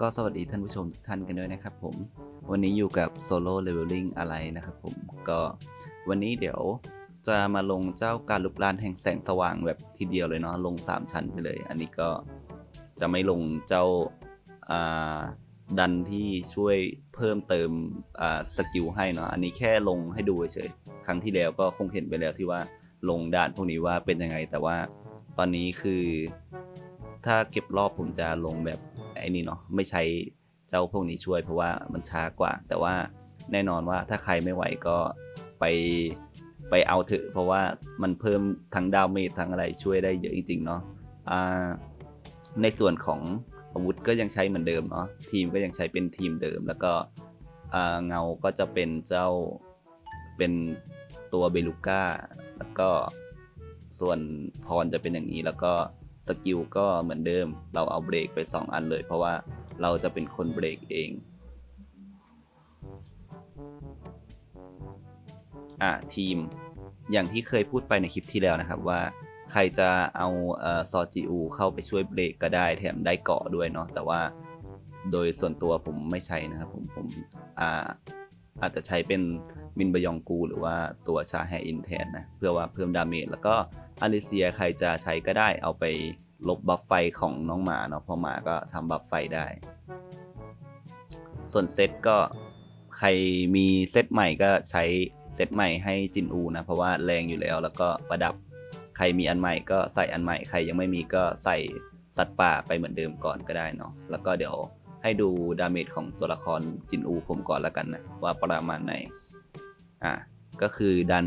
ก็สวัสดีท่านผู้ชมทุกท่านกันด้วยนะครับผม วันนี้อยู่กับ Solo Leveling อะไรนะครับผม ก็วันนี้เดี๋ยวจะมาลงเจ้าการลุกลานแห่งแสงสว่างแบบทีเดียวเลยเนาะลง 3 ชั้นไปเลย อันนี้ก็จะไม่ลงเจ้าดันที่ช่วยเพิ่มเติมสกิลให้เนาะอันนี้แค่ลงให้ดูเฉยๆครั้งที่แล้วก็คงเห็นไปแล้วที่ว่าลงด่านพวกนี้ว่าเป็นยังไง แต่ว่าตอนนี้คือ ถ้าเก็บรอบผมจะลงแบบ ไอ้นี่เนาะไม่ใช้เจ้าพวกนี้ช่วย เพราะว่ามันช้ากว่า แต่ว่าแน่นอนว่าถ้าใครไม่ไหวก็ไปไปเอาเถอะเพราะว่ามันเพิ่มทั้งดาวเมจทั้งอะไรช่วยได้เยอะจริงๆเนาะในส่วนของอาวุธก็ยังใช้เหมือนเดิมเนาะทีมก็ยังใช้เป็นทีมเดิม แล้วก็เงาก็จะเป็นเจ้าเป็นตัวเบลูก้าแล้วก็ส่วนพรจะเป็นอย่างนี้แล้วก็ สกิลก็เหมือนเดิม เราเอาเบรกไป 2 อันเลย เพราะว่าเราจะเป็นคนเบรกเอง อะทีม อย่างที่เคยพูดไปในคลิปที่แล้วนะครับว่าใครจะเอาเอ่อซอจิอูเข้าไปช่วยเบรกก็ได้แถมได้เกาะด้วยเนาะแต่ว่าโดยส่วนตัวผมไม่ใช้นะครับผมผมอ่า อาจจะใช้เป็นมินบยองกู หรือว่าตัวชาแฮอินแทนนะ เพื่อว่าเพิ่มดาเมจแล้วก็อาริเซียใครจะใช้ก็ได้เอาไปลบบัฟไฟของน้องหมาเนาะเพราะหมาก็ทำบัฟไฟได้ ส่วนเซตก็ใครมีเซตใหม่ก็ใช้เซตใหม่ให้จินอูนะ เพราะว่าแรงอยู่แล้ว แล้วก็ประดับใครมีอันใหม่ก็ใส่อันใหม่ ใครยังไม่มีก็ใส่สัตว์ป่าไปเหมือนเดิมก่อนก็ได้เนาะแล้วก็เดี๋ยว ให้ดูดาเมจของตัวละครจินอูผมก่อนแล้วกันนะว่าประมาณไหน อะก็คือดัน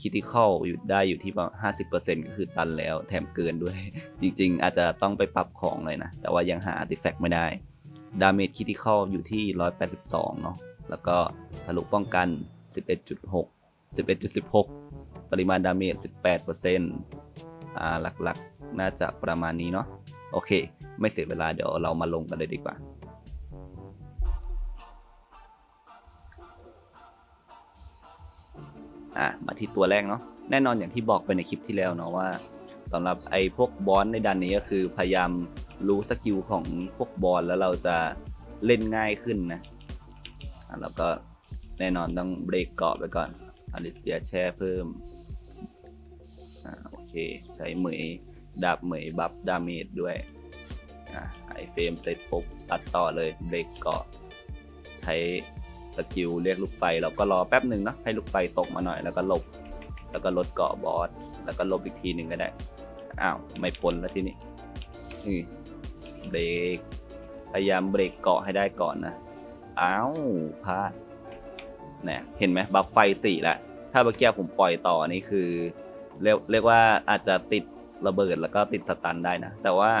คิติคอลอยู่ได้อยู่ที่ประมาณห้าสิบเปอร์เซ็นต์ก็คือตันแล้วแถมเกินด้วย จริงๆ อาจจะต้องไปปรับของเลยนะ แต่ว่ายังหาอาร์ติแฟกต์ไม่ได้ ดาเมจคิติคอลอยู่ที่ 182 เนาะแล้วก็ทะลุป้องกัน 11.6 11.16 ปริมาณดาเมจ 18%อ่าหลักๆ น่าจะประมาณนี้เนาะโอเค ไม่เสียเวลาเดี๋ยวเรามาลงกันเลยดีกว่า อะมาที่ตัวแรกเนาะแน่นอนอย่างที่บอกไปในคลิปที่แล้วเนาะว่าสำหรับไอ้พวกบอสในดันนี้ก็คือพยายามรู้สกิลของพวกบอลแล้วเราจะเล่นง่ายขึ้นนะอะแล้วก็แน่นอนต้องเบรกเกาะไปก่อนอลิเซียแช่เพิ่มอ่าโอเคใช้เหมยดาบเหมยบัฟดาเมจด้วยอะไอเฟรมเสร็จปุ๊บซัดต่อเลยเบรกเกาะใช้ สกิลเรียกลูกไฟเราก็รอแป๊บหนึ่งเนาะให้ลูกไฟตกมาหน่อยแล้วก็หลบ แล้วก็ลดเกาะบอสแล้วก็ลบอีกทีหนึ่งก็ได้อ้าวไม่พ้นแล้วทีนี้อือเบรกพยายามเบรกเกาะให้ได้ก่อนนะอ้าวพลาดเนี่ยเห็นไหมบัฟไฟสี่แล้วถ้าเมื่อกี้ผมปล่อยต่อนี่คือเรียกเรียกว่าอาจจะติดระเบิดแล้วก็ติดสตันได้นะ แต่ว่า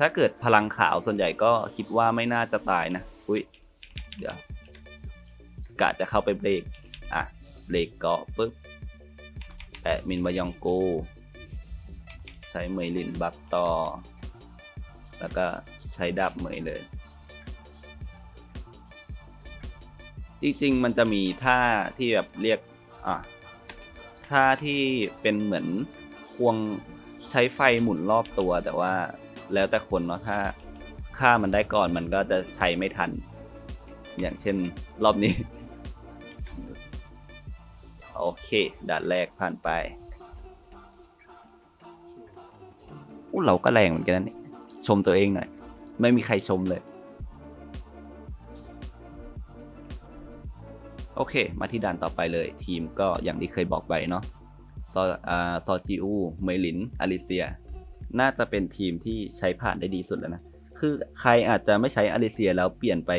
ถ้าเกิดพลังขาวส่วนใหญ่ก็คิดว่าไม่น่าจะตายนะ อุ้ย เดี๋ยว กะจะเข้าไปเบรกอะเบรกเกาะปุ๊บแปะมินบายองกูใช้เหมยลินบัฟต่อ แล้วก็ใช้ดับเหมยเลย จริงๆ มันจะมีท่าที่แบบเรียกอะท่าที่เป็นเหมือนควงใช้ไฟหมุนรอบตัวแต่ว่าแล้วแต่คนเนาะถ้าฆ่ามันได้ก่อนมันก็จะใช้ไม่ทัน อย่างเช่นรอบนี้ โอเคด่านแรกผ่านไปอู้เราก็แรงเหมือนกันนี่ชมตัวเองหน่อย ไม่มีใครชมเลย โอเค มาที่ด่านต่อไปเลย ทีมก็อย่างที่เคยบอกไปเนาะซอซอจิอูเมลินอลิเซีย น่าจะเป็นทีมที่ใช้ผ่านได้ดีสุดแล้วนะ คือใครอาจจะไม่ใช้อลิเซียแล้วเปลี่ยนไป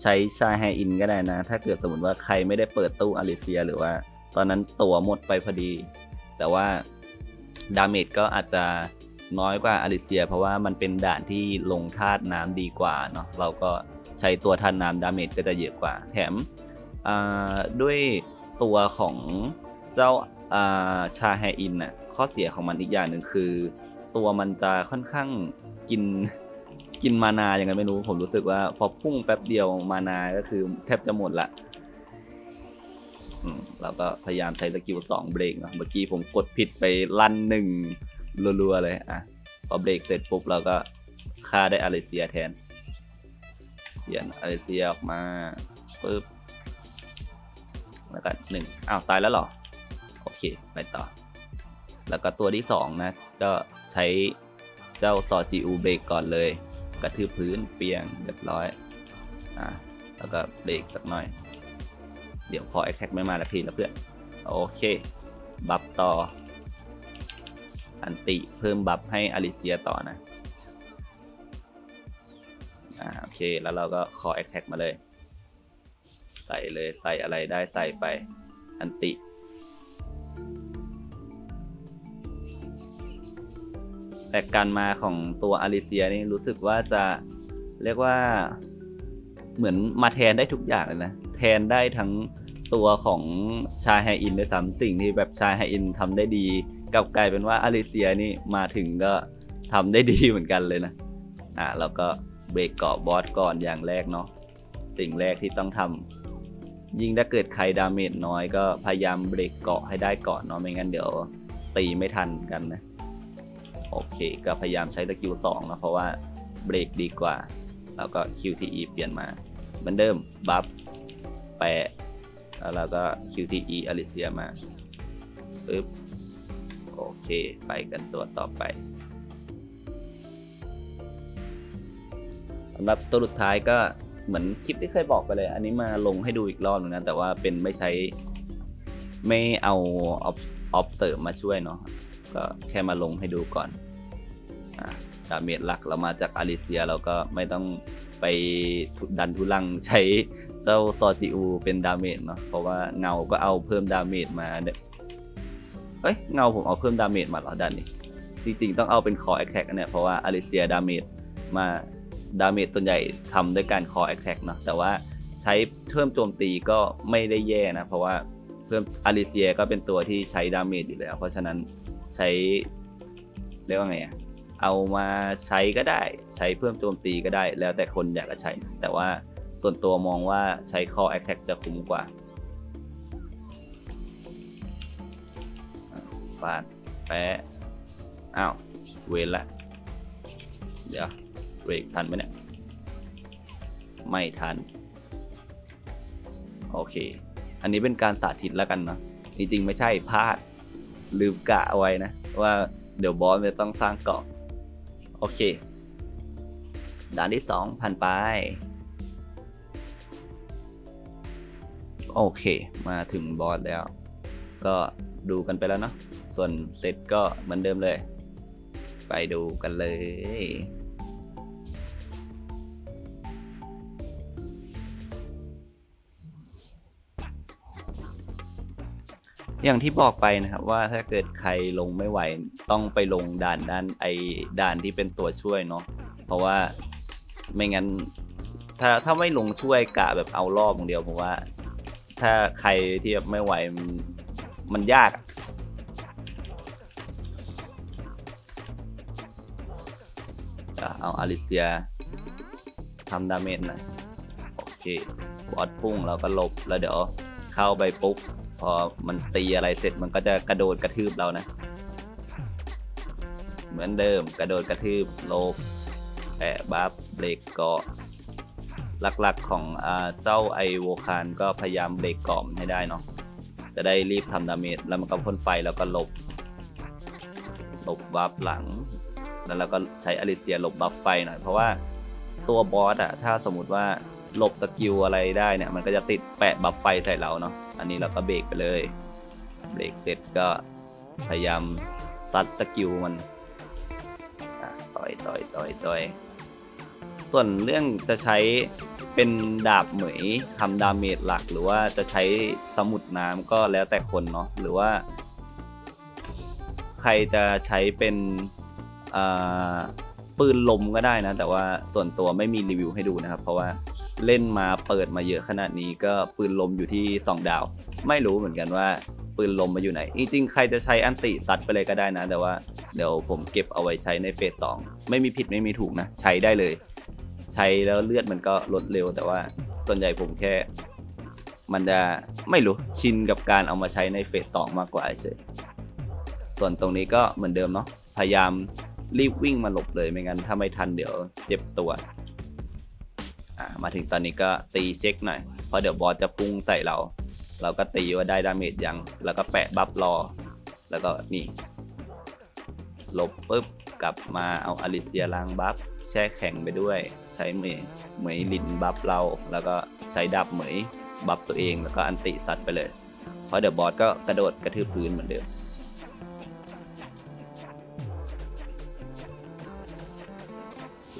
ใช้ชาแฮอินก็ได้นะ ถ้าเกิดสมมติว่าใครไม่ได้เปิดตู้อลิเซียหรือว่า ตอนนั้นตัวหมดไปพอดี แต่ว่าดาเมจก็อาจจะน้อยกว่าอลิเซีย เพราะว่ามันเป็นด่านที่ลงธาตุน้ำดีกว่าเนาะเราก็ใช้ตัวธาตุน้ำดาเมจก็จะเยอะกว่า แถมด้วยตัวของเจ้าาชาแฮอินน่ะข้อเสียของมันอีกอย่างหนึ่งคือ ตัวมันจะค่อนข้างกินกินมานาอย่างไงไม่รู้ ผมรู้สึกว่าพอพุ่งแป๊บเดียวมานาก็คือแทบจะหมดละ อืมเราก็พยายามใช้สกิลสองเบรกเนาะเมื่อกี้ผมกดผิดไปลั่นหนึ่งรัวๆเลยอะพอเบรกเสร็จปุ๊บเราก็ฆ่าได้อาริเซียแทนเปลี่ยนอลิเซียออกมาปึ๊บแล้วก็หนึ่งอ้าวตายแล้วหรอ โอเค ไปต่อ แล้วก็ตัวที่สองนะ ก็ใช้เจ้าซอจิอูเบรกก่อนเลย กระทืบพื้นเปียงเรียบร้อยอะแล้วก็เบรกสักหน่อย ดี๋ยวคอแอคแท็กไม่มาแล้วพี่แล้วเพื่อน โอเค บัฟต่อ อันติเพิ่มบัฟให้อลิเซียต่อนะ อ่าโอเค แล้วเราก็คอแอคแท็กมาเลย ใส่เลยใส่อะไรได้ใส่ไปอันติแต่การมาของตัวอลิเซียนี่รู้สึกว่าจะเรียกว่าเหมือนมาแทนได้ทุกอย่างเลยนะ แทนได้ทั้ง ตัวของชายไฮอินด้วยซ้ำสิ่งที่แบบชายไฮอินทำได้ดีกลับกลายเป็นว่าอลิเซียนี่มาถึงก็ทำได้ดีเหมือนกันเลยนะ อ่าแล้วก็เบรกเกาะบอสก่อนอย่างแรกเนาะสิ่งแรกที่ต้องทำยิ่งถ้าเกิดใครดาเมจน้อยก็พยายามเบรกเกาะให้ได้ก่อนเนาะไม่งั้นเดี๋ยวตีไม่ทันกันนะ โอเคก็พยายามใช้สกิล2นะเพราะว่าเบรกดีกว่า แล้วก็ QTE เปลี่ยนมาเหมือนเดิม บัฟแปะ แล้วเราก็ QTE อลิเซียมาปึ๊บโอเค ไปกันตัวต่อไปสำหรับตัวสุดท้ายก็เหมือนคลิปที่เคยบอกไปเลย อันนี้มาลงให้ดูอีกรอบหนึงนะ แต่ว่าเป็นไม่ใช้ไม่เอาออฟเสริมมาช่วยเนาะก็แค่มาลงให้ดูก่อนดาเมจหลักเรามาจากอาริเซียเราก็ไม่ต้องไปดันทุลังใช้ เจ้าซอจิอูเป็นดาเมจเนาะเพราะว่าเงาก็เอาเพิ่มดาเมจมาเนี่ยเอ้ยเงาผมเอาเพิ่มดาเมจมาเหรอดันนี่จริงๆต้องเอาเป็นคอแอคแท็กเนี่ยเพราะว่าอาริเซียดาเมจมาดาเมจส่วนใหญ่ทำด้วยการคอแอคแท็กเนาะแต่ว่าใช้เพิ่มโจมตีก็ไม่ได้แย่นะเพราะว่าเพิ่มอาริเซียก็เป็นตัวที่ใช้ดาเมจอยู่แล้ว เพราะฉะนั้นใช้เรียกว่าไงอะเอามาใช้ก็ได้ ใช้เพิ่มโจมตีก็ได้ แล้วแต่คนอยากจะใช้ แต่ว่า ส่วนตัวมองว่าใช้ Core Attack จะคุ้มกว่าฟาดแปะอ้าว เวรละ เดี๋ยวเบรกทันไหมเนี่ย ไม่ทัน โอเค อันนี้เป็นการสาธิตแล้วกันเนาะจริงๆไม่ใช่พลาด ลืมกะเอาไว้นะ ว่าเดี๋ยวบอสจะต้องสร้างเกาะ โอเค ด่านที่สองผ่านไป โอเค มาถึงบอสแล้ว ก็ดูกันไปแล้วเนาะส่วนเซตก็เหมือนเดิมเลย ไปดูกันเลยอย่างที่บอกไปนะครับว่าถ้าเกิดใครลงไม่ไหวต้องไปลงด่านด้านไอด่านที่เป็นตัวช่วยเนาะเพราะว่าไม่งั้น ถ้าถ้าไม่ลงช่วยกะแบบเอารอบอย่างเดียวผมว่า ถ้าใครที่แบบไม่ไหวมันมันยากอะจะเอาอลิเซียทำดาเมจหนะโอเคบอสพุ่งเราก็หลบแล้วเดี๋ยวเข้าไปปุ๊บ พอมันตีอะไรเสร็จมันก็จะกระโดดกระทืบเรานะ เหมือนเดิมกระโดดกระทืบโลบแปะบัฟเบรกเกาะ หลักๆของอเจ้าไอโวคานก็พยายามเบรกเกาะมันให้ได้เนาะจะได้รีบทำดาเมจแล้วมันก็พ่นไฟแล้วก็หลบหลบบัฟหลัง แล้วเราก็ใช้อลิเซียหลบบัฟไฟหน่อยเพราะว่าตัวบอสอะถ้าสมมติว่าหลบสกิลอะไรได้เนี่ย มันก็จะติดแปะบัฟไฟใส่เราเนาะอันนี้เราก็เบรกไปเลยเบรกเสร็จก็พยายามซัดสกิลมันต่อยต่อยต่อยต่อยส่วนเรื่องจะใช้ เป็นดาบเหมยทำดาเมจหลัก หรือว่าจะใช้สมุดน้ำก็แล้วแต่คนเนาะหรือว่า ใครจะใช้เป็นปืนลมก็ได้นะ แต่ว่าส่วนตัวไม่มีรีวิวให้ดูนะครับ เพราะว่าเล่นมาเปิดมาเยอะขนาดนี้ก็ปืนลมอยู่ที่ 2 ดาว ไม่รู้เหมือนกันว่าปืนลมมาอยู่ไหน จริงๆ ใครจะใช้อันติซัดไปเลยก็ได้นะ แต่ว่าเดี๋ยวผมเก็บเอาไว้ใช้ในเฟสสองไม่มีผิดไม่มีถูกนะ ใช้ได้เลย ใช้แล้วเลือดมันก็ลดเร็ว แต่ว่าส่วนใหญ่ผมแค่ มันจะไม่รู้ชินกับการเอามาใช้ในเฟสสองมากกว่าเฉยส่วนตรงนี้ก็เหมือนเดิมเนาะพยายามรีบวิ่งมาหลบเลยไม่งั้นถ้าไม่ทันเดี๋ยวเจ็บตัวมาถึงตอนนี้ก็ตีเช็คหน่อย เพราะเดี๋ยวบอสจะพุ่งใส่เรา เราก็ตีว่าได้ดาเมจยัง แล้วก็แปะบัฟรอ แล้วก็นี่ ลบปุ๊บกลับมาเอาอลิเซียล้างบัฟแช่แข็งไปด้วย ใช้เหมยเหมยลินบัฟเรา แล้วก็ใช้ดาบเหมยบัฟตัวเองแล้วก็อันติสัตว์ไปเลยเพราะเดี๋ยวบอสก็กระโดดกระทืบพื้นเหมือนเดิม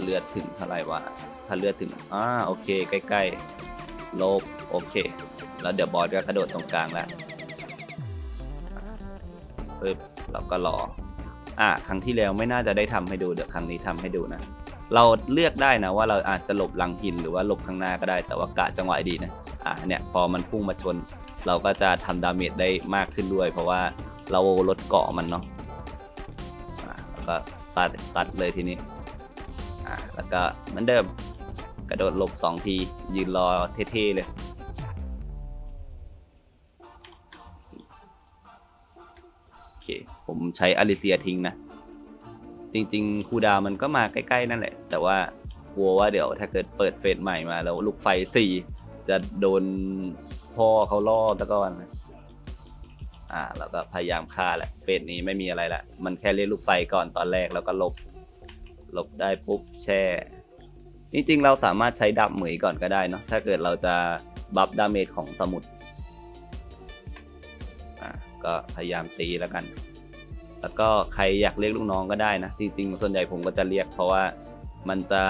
เลือดถึงเท่าไหร่วะถ้าเลือดถึงอ่าโอเค ใกล้ๆ โลบโอเค แล้วเดี๋ยวบอสก็กระโดดตรงกลางแล้วปึ๊บเราก็รอ อ่าครั้งที่แล้วไม่น่าจะได้ทำให้ดูเดี๋ยวครั้งนี้ทำให้ดูนะ เราเลือกได้นะว่าเราอาจจะหลบหลังหินหรือว่าหลบข้างหน้าก็ได้ แต่ว่ากะจังหวะดีนะอ่าเนี่ยพอมันพุ่งมาชน เราก็จะทำดาเมจได้มากขึ้นด้วย เพราะว่าเราลดเกาะมันเนาะอ่าแล้วก็ซัดซัดเลยทีนี้อะแล้วก็เหมือนเดิมกระโดดหลบสองทียืนรอเท่ๆเลย ผมใช้อลิเซียทิ้งนะ จริง ๆ คูดาวมันก็มาใกล้ ๆ นั่นแหละ แต่ว่ากลัวว่าเดี๋ยวถ้าเกิดเปิดเฟสใหม่มาแล้วลูกไฟสี่จะโดนพ่อเขาล่อตะก้อนอ่าแล้วก็พยายามฆ่าแหละ เฟสนี้ไม่มีอะไรละ มันแค่เรียกลูกไฟก่อนตอนแรกแล้วก็หลบหลบได้ปุ๊บแช่ จริงๆ เราสามารถใช้ดับเหมยก่อนก็ได้เนาะ ถ้าเกิดเราจะบัฟดาเมจของสมุด อะก็พยายามตีแล้วกัน แล้วก็ใครอยากเรียกลูกน้องก็ได้นะ จริงๆส่วนใหญ่ผมก็จะเรียก เพราะว่ามันจะ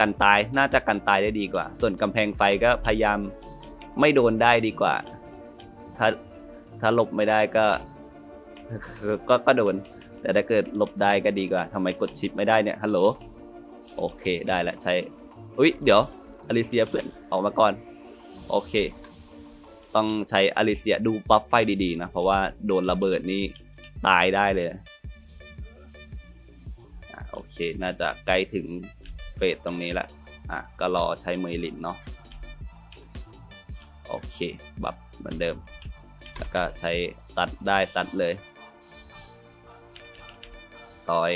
กันตายน่าจะกันตายได้ดีกว่า ส่วนกำแพงไฟก็พยายามไม่โดนได้ดีกว่า ถ้าถ้าหลบไม่ได้ก็ก็ก็โดน แต่ถ้าเกิดหลบได้ก็ดีกว่าทำไมกดชิปไม่ได้เนี่ยฮัลโหลโอเคได้แล้วใช้อุ๊ยเดี๋ยวอลิเซียเพื่อนออกมาก่อน โอเค ต้องใช้อลิเซียดูปั๊บไฟดีๆนะ เพราะว่าโดนระเบิดนี่ ตายได้เลยอะโอเค น่าจะใกล้ถึงเฟสตรงนี้ละอะก็รอใช้เมยลินเนาะโอเค บัฟเหมือนเดิม แล้วก็ใช้ซัดได้ซัดเลย ต่อย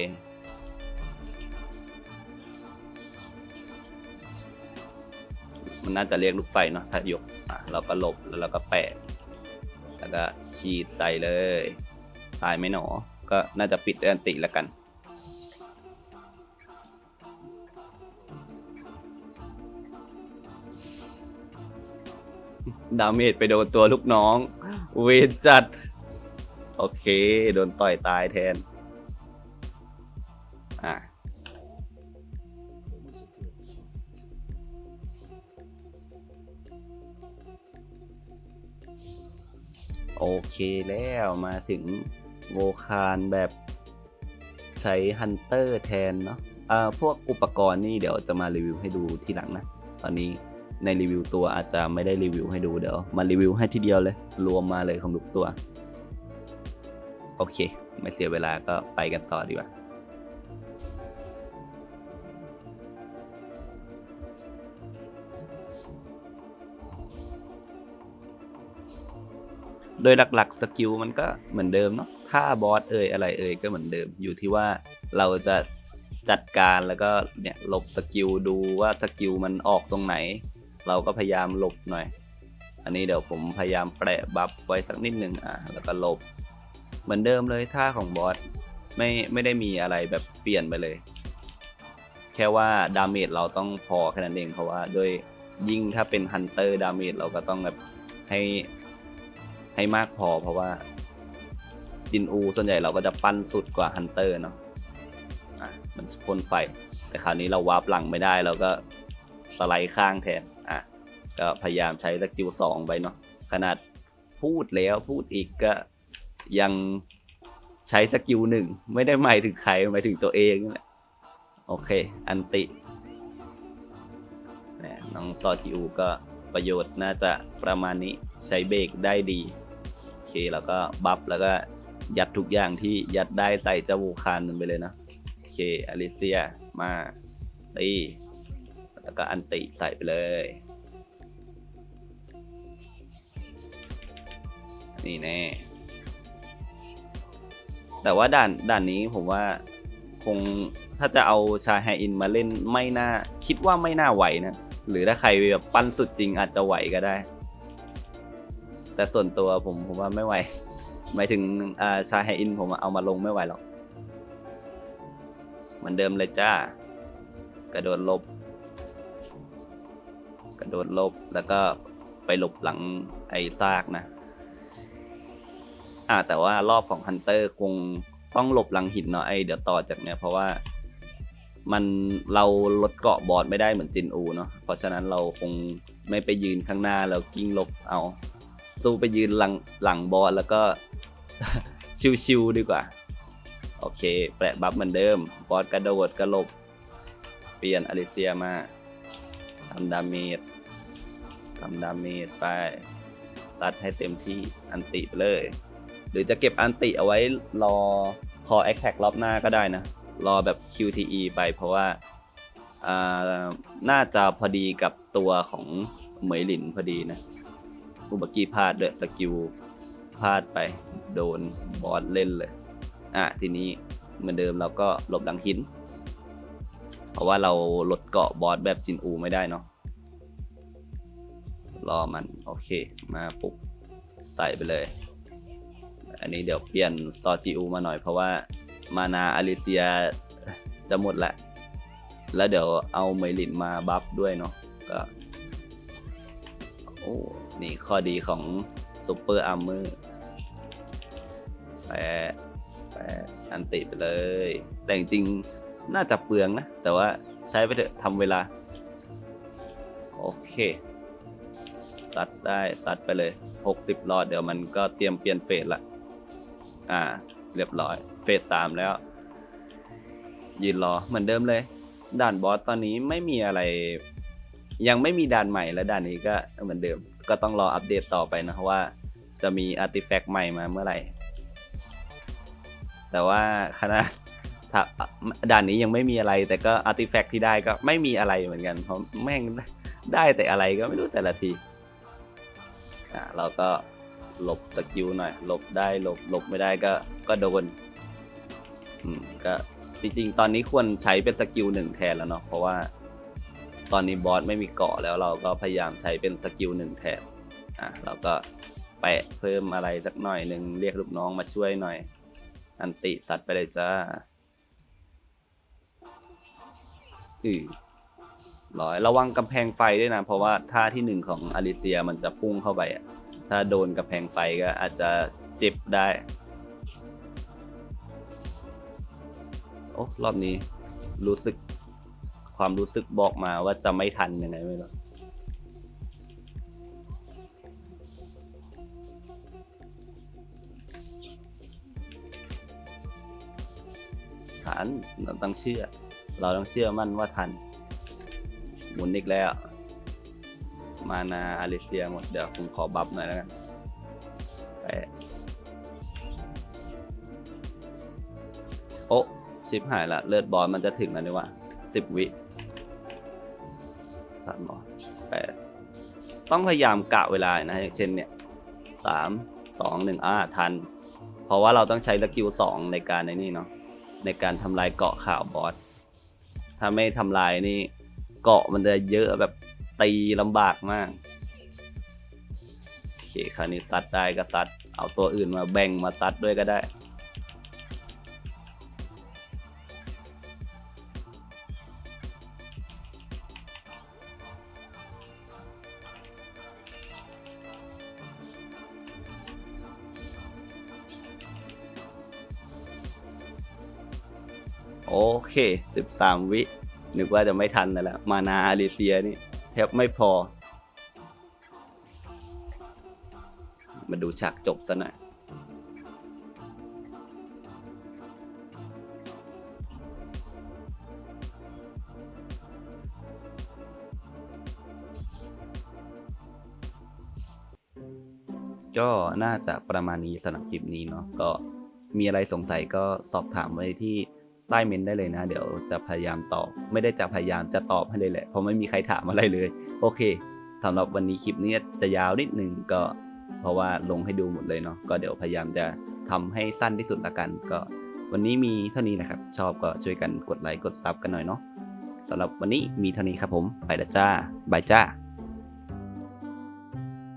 มันน่าจะเรียกลูกไฟเนาะถ้ายกอะเราก็หลบแล้วเราก็แปะ แล้วก็ฉีดใส่เลย ตายไม่หนอ ก็น่าจะปิดด้วยอันติแล้วกัน ดาเมจไปโดนตัวลูกน้อง เวจัด โอเค โดนต่อยตายแทน อะโอเคแล้วมาถึง โวคารแบบใช้ฮันเตอร์แทนเนาะอ่าพวกอุปกรณ์นี่เดี๋ยวจะมารีวิวให้ดูทีหลังนะ ตอนนี้ในรีวิวตัวอาจจะไม่ได้รีวิวให้ดูเดี๋ยวมารีวิวให้ทีเดียวเลย รวมมาเลยของทุกตัว โอเค ไม่เสียเวลาก็ไปกันต่อดีกว่าโดยหลักๆสกิลมันก็เหมือนเดิมเนาะ ถ้าบอสเอ่ยอะไรเอ่ยก็เหมือนเดิม อยู่ที่ว่าเราจะจัดการแล้วก็เนี่ยหลบสกิลดูว่าสกิลมันออกตรงไหน เราก็พยายามหลบหน่อย อันนี้เดี๋ยวผมพยายามแปะบัฟไว้สักนิดหนึ่งอะแล้วก็หลบ เหมือนเดิมเลยท่าของบอสไม่ไม่ได้มีอะไรแบบเปลี่ยนไปเลย แค่ว่าดาเมจเราต้องพอแค่นั้นเองเพราะว่าด้วยยิ่งถ้าเป็นฮันเตอร์ดาเมจเราก็ต้องแบบให้ให้มากพอเพราะว่า จินอู ส่วนใหญ่เราก็จะปั้นสุดกว่าฮันเตอร์เนาะอะมันพ่นไฟ แต่คราวนี้เราวาร์ปหลังไม่ได้เราก็สไลด์ข้างแทนอะก็พยายามใช้สกิลสองไปเนาะขนาดพูดแล้วพูดอีกก็ยังใช้สกิลหนึ่งไม่ได้หมายถึงใครหมายถึงตัวเองนั่แหละโอเค อันตินี่น้องซอจิอูก็ประโยชน์น่าจะประมาณนี้ใช้เบรกได้ดี โอเค แล้วก็บัฟแล้วก็ ยัดทุกอย่างที่ยัดได้ใส่เจ้าวูคานมันไปเลยนะ โอเคอลิเซียมาตีแล้วก็อันติใส่ไปเลย นี่แน่ แต่ว่าด่านด่านนี้ผมว่าคคงถ้าจะเอาชาแฮอินมาเล่นไม่น่า คิดว่าไม่น่าไหวนะ หรือถ้าใครแบบปั้นสุดจริงอาจจะไหวก็ได้ แต่ส่วนตัวผมผมว่าไม่ไหว หมายถึงอ่าชาแฮอินผมเอามาลงไม่ไหวหรอก เหมือนเดิมเลยจ้า กระโดดลบ กระโดดลบแล้วก็ไปหลบหลังไอ้ซากนะ อ่าแต่ว่ารอบของฮันเตอร์คงต้องหลบหลังหินเนาะไอเดี๋ยวต่อจากเนี้ยเพราะว่ามันเราลดเกาะบอสไม่ได้เหมือนจินอูเนาะเพราะฉะนั้นเราคงไม่ไปยืนข้างหน้าแล้วกิ้งลบเอา สู้ไปยืนหลังหลังบอสแล้วก็ ชิวๆดีกว่า โอเค แปะบัฟเหมือนเดิม บอสกระโดดกระหลบ เปลี่ยนอลิเซียมาทำดาเมจทำดาเมจไปซัดให้เต็มที่อันติไปเลย หรือจะเก็บอันติเอาไว้รอคอแอคแท็กรอบหน้าก็ได้นะ รอแบบ QTE ไปเพราะว่าอ่าน่าจะพอดีกับตัวของเหมยหลินพอดีนะ อุบกี้พลาดเลยสกิลพลาดไป โดนบอสเล่นเลย อะทีนี้เหมือนเดิมเราก็หลบหลังหิน เพราะว่าเราลดเกาะบอสแบบจินอูไม่ได้เนาะรอมัน โอเคมาปุ๊บใส่ไปเลย อันนี้เดี๋ยวเปลี่ยนซอจิอูมาหน่อยเพราะว่ามานาอลิเซียจะหมดแหละ แล้วเดี๋ยวเอาเมลินมาบัฟด้วยเนาะก็โอ้ นี่ข้อดีของซูเปอร์อาร์เมอร์แปะแปะอันติไปเลย แต่จริงๆน่าจะเปลืองนะ แต่ว่าใช้ไปเถอะทำเวลา โอเค ซัดได้ ซัดไปเลย 60รอดเดี๋ยวมันก็เตรียมเปลี่ยนเฟสละ อ่า เรียบร้อย เฟสสามแล้ว ยืนรอเหมือนเดิมเลย ด่านบอสตอนนี้ไม่มีอะไร ยังไม่มีด่านใหม่และด่านนี้ก็เหมือนเดิม ก็ต้องรออัปเดตต่อไปนะว่าจะมีอาร์ติแฟกต์ใหม่มาเมื่อไหร่ แต่ว่าขนาดถ้าด่านนี้ยังไม่มีอะไร แต่ก็อาร์ติแฟกต์ที่ได้ก็ไม่มีอะไรเหมือนกัน เพราะแม่งได้แต่อะไรก็ไม่รู้แต่ละทีอ่าเราก็หลบสกิลหน่อยหลบได้หลบหลบไม่ได้ก็ก็โดนอืมก็จริงๆ ตอนนี้ควรใช้เป็นสกิลหนึ่งแทนแล้วเนาะเพราะว่า ตอนนี้บอสไม่มีเกาะแล้วเราก็พยายามใช้เป็นสกิลหนึ่งแทนอะเราก็แปะเพิ่มอะไรสักหน่อยหนึ่งเรียกลูกน้องมาช่วยหน่อย อันติสัตว์ไปเลยจ้าอือร้อยระวังกำแพงไฟด้วยนะ เพราะว่าท่าที่หนึ่งของอลิเซียมันจะพุ่งเข้าไปอะถ้าโดนกำแพงไฟก็อาจจะเจ็บได้ โอ้รอบนี้รู้สึก ความรู้สึกบอกมาว่าจะไม่ทันยังไงไม่รู้ทันเราต้องเชื่อ เราต้องเชื่อมั่นว่าทัน หมุนอีกแล้ว มานาอาริเซียหมด เดี๋ยวผมขอบัฟหน่อยแล้วกันแปโอ้ชิปหายละ เลือดบอลมันจะถึงแล้วนี่ว่าสิบวิ สามบอลแปดต้องพยายามกะเวลานะอย่างเช่นเนี่ยสามสองหนึ่งอ่าทัน เพราะว่าเราต้องใช้สกิลสองในการในนี่เนาะในการทำลายเกาะข่าวบอสถ้าไม่ทำลายนี่เกาะมันจะเยอะแบบตีลำบากมากโอเคคราวนี้ซัดได้ก็ซัด เอาตัวอื่นมาแบ่งมาซัดด้วยก็ได้ โอเค13วิ นึกว่าจะไม่ทันแล้ว มานาอาริเซียนี่แทบไม่พอ มาดูฉากจบซะหน่อยก็น่าจะประมาณนี้สำหรับคลิปนี้เนาะก็มีอะไรสงสัยก็สอบถามไว้ที่ ใต้เมน์ได้เลยนะ เดี๋ยวจะพยายามตอบ ไม่ได้จะพยายามจะตอบให้เลยแหละ เพราะไม่มีใครถามอะไรเลย โอเคสำหรับวันนี้คลิปนี้จะยาวนิดนึงก็เพราะว่าลงให้ดูหมดเลยเนาะก็เดี๋ยวพยายามจะทำให้สั้นที่สุดละกัน ก็วันนี้มีเท่านี้นะครับ ชอบก็ช่วยกันกดไลค์กดซับกันหน่อยเนาะสำหรับวันนี้มีเท่านี้ครับผม ไปละจ้าบายจ้า